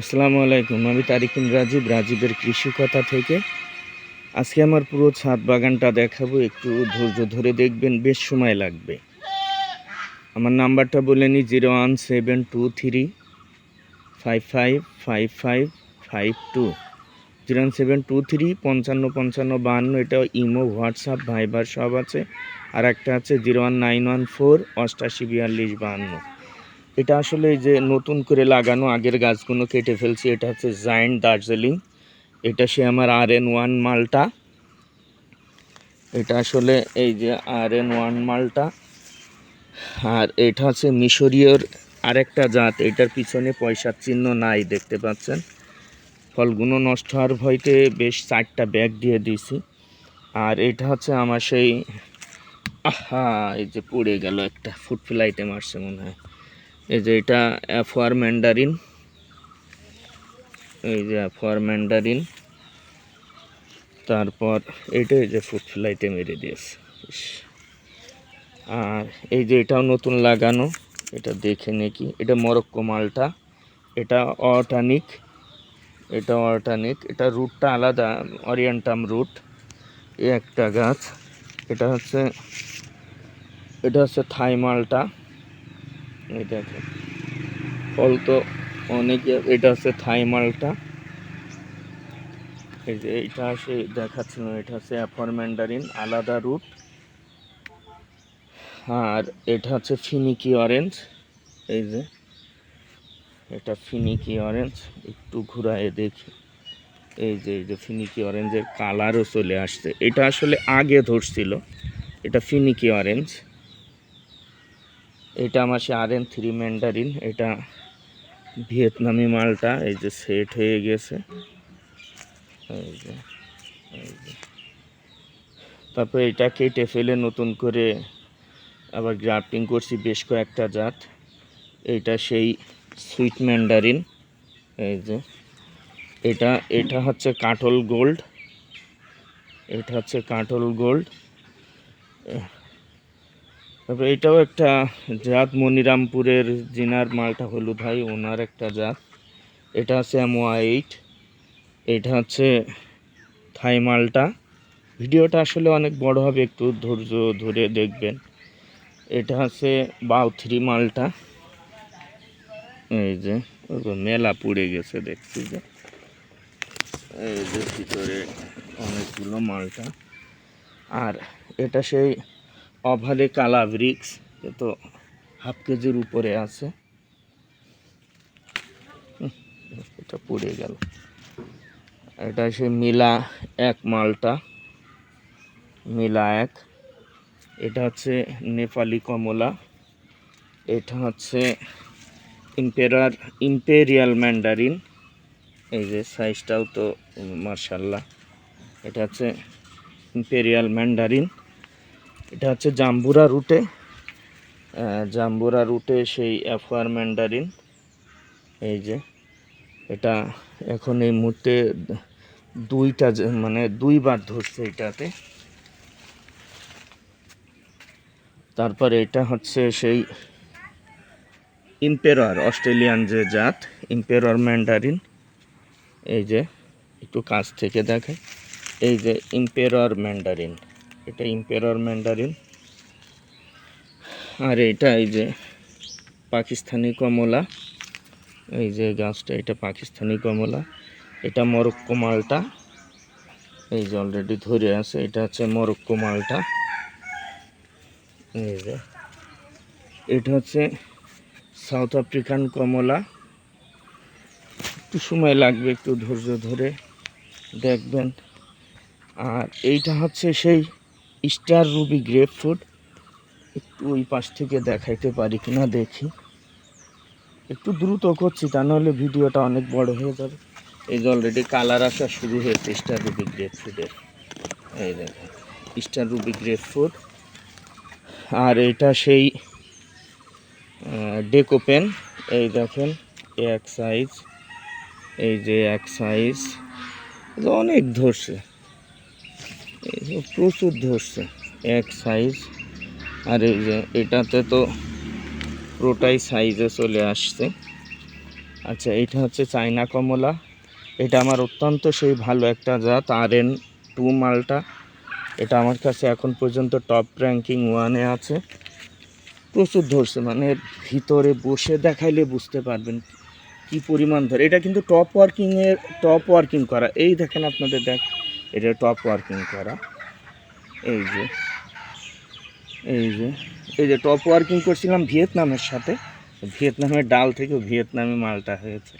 আসসালামু আলাইকুম, আমি তারিকুন রাজীব রাজীবের কৃষি কথা থেকে। আজকে আমার পুরো ছাদ বাগানটা দেখাবো, একটু ধৈর্য ধরে দেখবেন, বেশ সময় লাগবে। আমার নাম্বারটা বলে নিই zero one seven two three, five five five five five two. Zero one seven two three, পঞ্চান্ন পঞ্চান্ন, বাহান্ন, এটা ইমো, হোয়াটসঅ্যাপ, ভাইবার সব আছে। আর একটা আছে, zero one nine one four, অষ্টাশি বিয়াল্লিশ, বাহান্ন। এটা আসলে যে নতুন করে লাগানো আগের গাছগুলো কেটে ফেলছি, এটা হচ্ছে জায়েন্ট দার্জিলিং এটা সে আমার আর এন ওয়ান মালটা। এটা আসলে এই যে আর এন ওয়ান মালটা। আর এটা হচ্ছে মিশরীয়র আরেকটা জাত, এটার পিছনে পয়সার চিহ্ন নাই, দেখতে পাচ্ছেন? ফলগুলো নষ্ট হওয়ার ভয়তে বেশ চারটা ব্যাগ দিয়ে দিয়েছি। আর এটা হচ্ছে আমার সেই, আহা, এই যে পড়ে গেল একটা ফুড ফ্লাইটে মারছে মনে হয়। এই যে এটা অ্যাফোয়ার ম্যান্ডারিন। এই যে অ্যাফোয়ার ম্যান্ডারিন। তারপর এটা এই যে ফুড ফ্লাইটে মেরে দিয়েছে। আর এই যে এটাও নতুন লাগানো, এটা দেখে নাকি এটা মরক্কো মালটা। এটা অর্টানিক। এটা অর্টানিক। এটা রুটটা আলাদা, অরিয়েন্টাম রুট। এই একটা গাছ। এটা হচ্ছে এটা হচ্ছে থাই মালটা। এই দেখেন ফল তো অনেকে, এটা হচ্ছে থাই মালটা। এই যে এটা আসে দেখাচ্ছিল এটা হচ্ছে অ্যাফরম্যান্ডারিন আলাদা রুট। আর এটা হচ্ছে ফিনিকি অরেঞ্জ। এই যে, এটা ফিনিকি অরেঞ্জ। একটু ঘুরায় দেখি। এই যে এই যে ফিনিকি অরেঞ্জের কালারও চলে আসছে। এটা আসলে আগে ধরছিল। এটা ফিনিকি অরেঞ্জ। এটা আমার সে আর এন থ্রি ম্যান্ডারিন এটা ভিয়েতনামি মালটা, এই যে সেট হয়ে গেছে। এই যে এটা কেটে ফেলে নতুন করে আবার গ্রাফটিং করছি বেশ কয়েকটা জাত। এটা সেই সুইট ম্যান্ডারিন এই যে। এটা এটা হচ্ছে কাটল গোল্ড এটা হচ্ছে কাটল গোল্ড তারপরে এটাও একটা জাত, মনিরামপুরের জিনার মালটা হলুদ হয় ওনার একটা জাত। এটা হচ্ছে এমওয়া এইট এটা হচ্ছে থাই মালটা। ভিডিওটা আসলে অনেক বড় হবে, একটু ধৈর্য ধরে দেখবেন। এটা হচ্ছে বাউ থ্রি মালটা। এই যে মেলা পুড়ে গেছে, দেখছি যে। এই যে ভিতরে অনেকগুলো মালটা। আর এটা সেই অভালে কালা ব্রিক্স, এ তো হাফ কেজির উপরে আছে। এটা পুড়ে গেল। এটা সে মিলা এক মালটা, মিলা এক। এটা হচ্ছে নেপালি কমলা। এটা হচ্ছে ইম্পেরার, ইম্পেরিয়াল ম্যান্ডারিন। এই যে সাইজটাও তো মার্শাল্লাহ এটা হচ্ছে ইম্পেরিয়াল ম্যান্ডারিন। এটা হচ্ছে জাম্বুরা রুটে জাম্বুরা রুটে সেই অ্যাফোয়ার ম্যান্ডারিন এই যে, এটা এখন এই মুহূর্তে দুইটা মানে দুইবার ধরছে এটাতে। তারপর এটা হচ্ছে সেই ইম্পেরর অস্ট্রেলিয়ান যে জাত ইম্পেরর ম্যান্ডারিন এই যে, একটু কাছ থেকে দেখে এই যে ইম্পেরর ম্যান্ডারিন এটা ইম্পেরর ম্যান্ডারিন। আর এটা এই যে পাকিস্তানি কমলা। এই যে গাছটা, এটা পাকিস্তানি কমলা। এটা মরক্কো মালটা। এই যে অলরেডি ধরে আছে, এটা হচ্ছে মরক্কো মালটা। এই যে, এটা হচ্ছে সাউথ আফ্রিকান কমলা। একটু সময় লাগবে একটু ধৈর্য ধরে দেখবেন। আর এইটা হচ্ছে সেই স্টার রুবি গ্রেপ ফুড একটু ওই পাশ থেকে দেখাইতে পারি কিনা দেখি। একটু দ্রুত করছি, তা নাহলে ভিডিওটা অনেক বড় হয়ে যাবে। এই যে অলরেডি কালার আসা শুরু হয়েছে স্টার রুবি গ্রেপ ফুডের এই দেখেন, স্টার রুবি গ্রেপ ফুড আর এটা সেই ডেকোপেন এই দেখেন এক সাইজ এই যে এক সাইজ অনেক ধরছে। প্রচুর ধরছে। এক সাইজ আর এই যে এটাতে তো পুরোটাই সাইজে চলে আসছে। আচ্ছা এটা হচ্ছে চাইনা কমলা। এটা আমার অত্যন্ত সেই ভালো একটা জাত আর এন টু মালটা। এটা আমার কাছে এখন পর্যন্ত টপ র্যাঙ্কিং ওয়ানে আছে। প্রচুর ধরছে মানে ভিতরে বসে দেখাইলে বুঝতে পারবেন কি পরিমাণ ধরে। এটা কিন্তু টপ ওয়ার্কিংয়ের টপ ওয়ার্কিং করা। এই দেখেন আপনাদের দেখ এটা টপ ওয়ার্কিং করা। এই যে এই যে এই যে টপ ওয়ার্কিং করছিলাম ভিয়েতনামের সাথে। ভিয়েতনামের ডাল থেকে ভিয়েতনামে মালটা হয়েছে।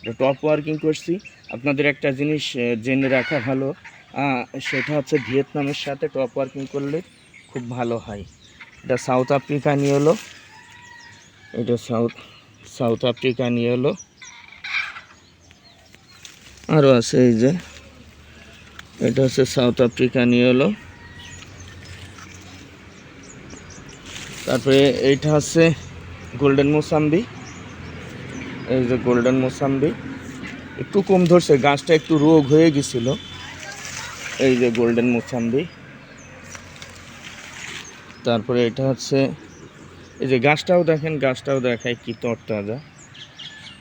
এটা টপ ওয়ার্কিং করছি। আপনাদের একটা জিনিস জেনে রাখা ভালো। সেটা হচ্ছে ভিয়েতনামের সাথে টপ ওয়ার্কিং করলে খুব ভালো হয়। এটা সাউথ আফ্রিকা নিয়ে হলো এটা সাউথ সাউথ আফ্রিকা নিয়ে হলো আরও আছে এই যে। এটা হচ্ছে সাউথ আফ্রিকা নিয়ে হলো। তারপরে এইটা হচ্ছে গোল্ডেন মোসাম্বি। এই যে গোল্ডেন মোসাম্বি। একটু কম ধরছে, গাছটা একটু রোগ হয়ে গেছিল। এই যে গোল্ডেন মোসাম্বি। তারপরে এটা হচ্ছে, এই যে গাছটাও দেখেন, গাছটাও দেখায় কি তরতাজা।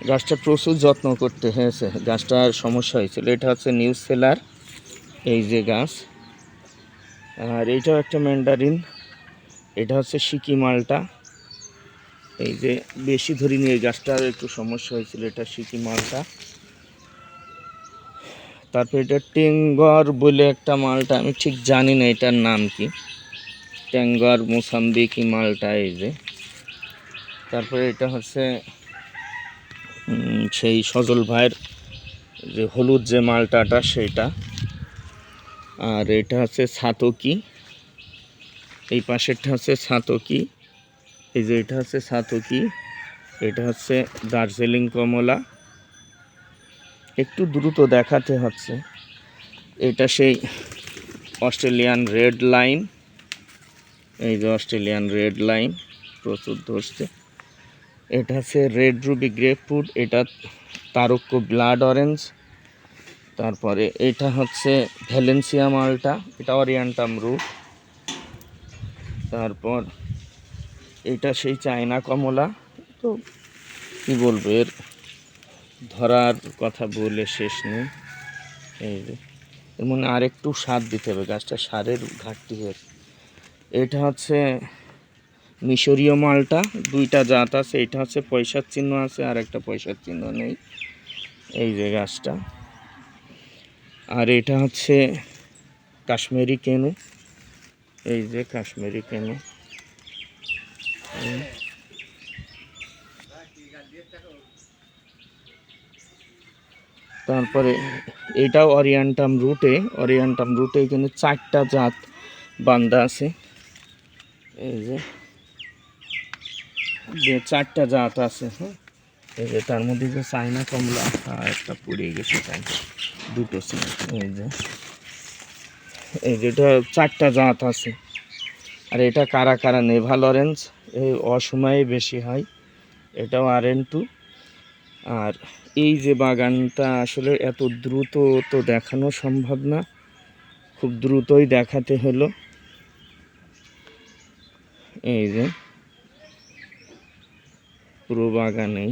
গাছটা প্রচুর যত্ন করতে হয়েছে, গাছটার সমস্যা হয়েছিল। এটা হচ্ছে নিউজ সেলার। এই যে গাছ। আর এইটাও একটা ম্যান্ডারিন এটা হচ্ছে সিকি মালটা। এই যে বেশি ধরি নিয়ে গাছটার একটু সমস্যা হয়েছিল, এটা সিকি মালটা। তারপর এটা টেঙ্গর বলে একটা মালটা, আমি ঠিক জানি না এটার নাম কি। ট্যাঙ্গর মোসাম্বিকি মালটা এই যে। তারপরে এটা হচ্ছে সেই সজল ভাইয়ের যে হলুদ যে মালটাটা সেইটা আর এটা হচ্ছে ছাতকি এই পাশেরটা হচ্ছে সাতকি। এই যে এটা হচ্ছে সাতকি, এটা হচ্ছে দার্জিলিং কমলা। একটু দ্রুত দেখাতে হচ্ছে। এটা সেই অস্ট্রেলিয়ান রেড লাইন। এই যে অস্ট্রেলিয়ান রেড লাইন, প্রচুর ধরছে। এটা হচ্ছে রেড রুবি গ্রেপ ফ্রুট এটা তারক্য ব্লাড অরেঞ্জ। তারপরে এটা হচ্ছে ভ্যালেন্সিয়া মালটা, এটা অরিয়ান্টাম রুট তারপর এটা সেই চায়না কমলা। তো কী বলব, এর ধরার কথা বলে শেষ নেই। এই যে, এর মনে আর একটু সার দিতে হবে গাছটা সারের ঘাটতি হয়েছে এটা হচ্ছে মিশরীয় মালটা, দুইটা জাত আছে, এটা হচ্ছে পয়সার চিহ্ন আছে আর একটা পয়সার চিহ্ন নেই। এই যে গাছটা। আর এটা হচ্ছে কাশ্মীরি কেনু। এই যে কাশ্মীরি কেনু। তারপরে এটাও অরিয়ান্টাম রুটে। অরিয়ান্টাম রুটে এখানে চারটা জাত বান্দা আছে। এই যে চারটা জাত আছে হ্যাঁ? এই যে তার মধ্যে যে চাইনা কমলা একটা পুড়িয়ে গেছে তাই দুটো এই যে। এই যেটা চারটা জাত আছে। আর এটা কারা কারা নেভাল অরেঞ্জ এই অসময়ে বেশি হয়। এটাও আর এন টু আর এই যে বাগানটা আসলে এত দ্রুত তো দেখানো সম্ভব না। খুব দ্রুতই দেখাতে হলো। এই যে, পুরো বাগানেই।